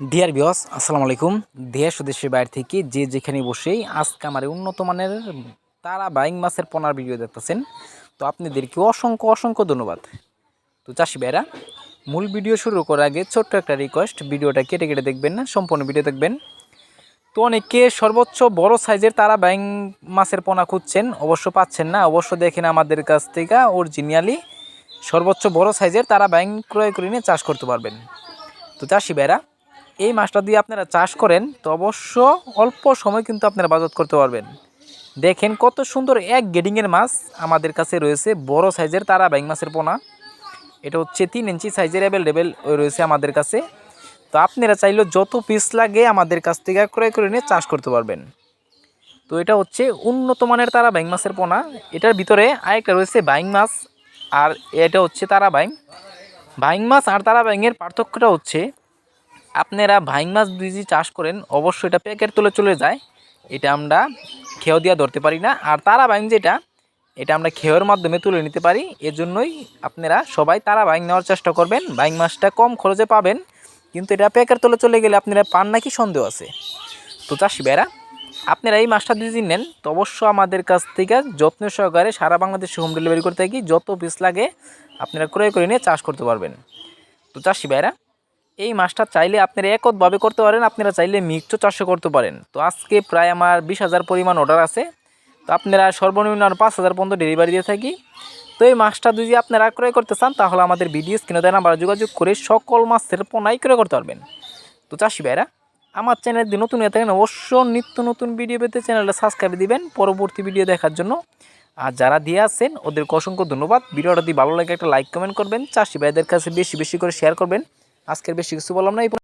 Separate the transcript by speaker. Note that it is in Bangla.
Speaker 1: ডিয়ার বিয়স আসসালামু আলাইকুম। দেশ দেশের বাইরে থেকে যে যেখানে বসেই আজকে আমার উন্নত মানের তারা বাইং মাছের পোনার ভিডিও দেখতেছেন, তো আপনাদেরকে অসংখ্য অসংখ্য ধন্যবাদ। তো চাষি ভাইরা, মূল ভিডিও শুরু করার আগে ছোট্ট একটা রিকোয়েস্ট ভিডিওটা কেটে কেটে দেখবেন না, সম্পূর্ণ ভিডিও দেখবেন। তো অনেকে সর্বোচ্চ বড় সাইজের তারা বাইং মাছের পোনা খুঁজছেন, অবশ্য পাচ্ছেন না, অবশ্য দেখেন আমাদের কাছ থেকে অরিজিনালি সর্বোচ্চ বড় সাইজের তারা বাইং ক্রয় করে নিয়ে চাষ করতে পারবেন। তো চাষি ভাইরা এই মাছটা দিয়ে আপনারা চাষ করেন, তো অবশ্য অল্প সময় কিন্তু আপনারা বাজত করতে পারবেন। দেখেন কত সুন্দর এক গেডিংয়ের মাছ আমাদের কাছে রয়েছে, বড় সাইজের তারা বাইং মাছের পোনা। এটা হচ্ছে তিন ইঞ্চি সাইজের অ্যাভেলেবেল রয়েছে আমাদের কাছে। তো আপনারা চাইলেও যত পিস লাগে আমাদের কাছ থেকে ক্রয় করে নিয়ে চাষ করতে পারবেন। তো এটা হচ্ছে উন্নত মানের তারা বাইং মাছের পোনা। এটার ভিতরে আরেকটা রয়েছে বাইং মাছ আর এটা হচ্ছে তারা বাইং বাইং মাছ আর তারা বাইংয়ের পার্থক্যটা হচ্ছে আপনারা ভাইং মাছ যদি চাষ করেন, অবশ্যই এটা প্যাকেট তুলে চলে যায়। এটা আমরা খেয় দিয়ে ধরতে পারি না। আর তারা বাইং যেটা, এটা আমরা খেয়ের মাধ্যমে তুলে নিতে পারি। এজন্যই আপনারা সবাই তারা বাইং নেওয়ার চেষ্টা করবেন। বাইং মাছটা কম খরচে পাবেন। কিন্তু এটা প্যাকেট তুলে চলে গেলে আপনারা পান নাকি সন্দেহ আছে। তো চাষি ভাইরা, আপনারা এই মাছটা যদি নেন। তো অবশ্য আমাদের কাছ থেকে যত্ন সহকারে সারা বাংলাদেশে হোম ডেলিভারি করতে থাকি যত পিস লাগে, আপনারা ক্রয় করে নিয়ে চাষ করতে পারবেন। তো চাষি ভাইরা এই মাছটা চাইলে আপনারা একতভাবে করতে পারেন, আপনারা চাইলে মিক্সড চাষও করতে পারেন। তো আজকে প্রায় আমার বিশ হাজার পরিমাণ অর্ডার আছে। তো আপনারা সর্বনিম্ন আর পাঁচ হাজার পর্যন্ত ডেলিভারি দিয়ে থাকি। তো এই মাছটা যদি আপনারা ক্রয় করতে চান, তাহলে আমাদের ভিডিও স্ক্রিনে দেয় নাম্বার যোগাযোগ করে সকল মাছের পোনাই ক্রয় করতে পারবেন। তো চাষি ভাইরা আমার চ্যানেল দিয়ে নতুন হয়ে থাকেন অবশ্য নিত্য নতুন ভিডিও পেতে চ্যানেলটা সাবস্ক্রাইব দিবেন পরবর্তী ভিডিও দেখার জন্য। আর যারা দিয়ে আসছেন ওদেরকে অসংখ্য ধন্যবাদ। ভিডিওটা যদি ভালো লাগে, একটা লাইক কমেন্ট করবেন। চাষি ভাইদের কাছে বেশি বেশি করে শেয়ার করবেন। আজকের বেশি কিছু বললাম না এই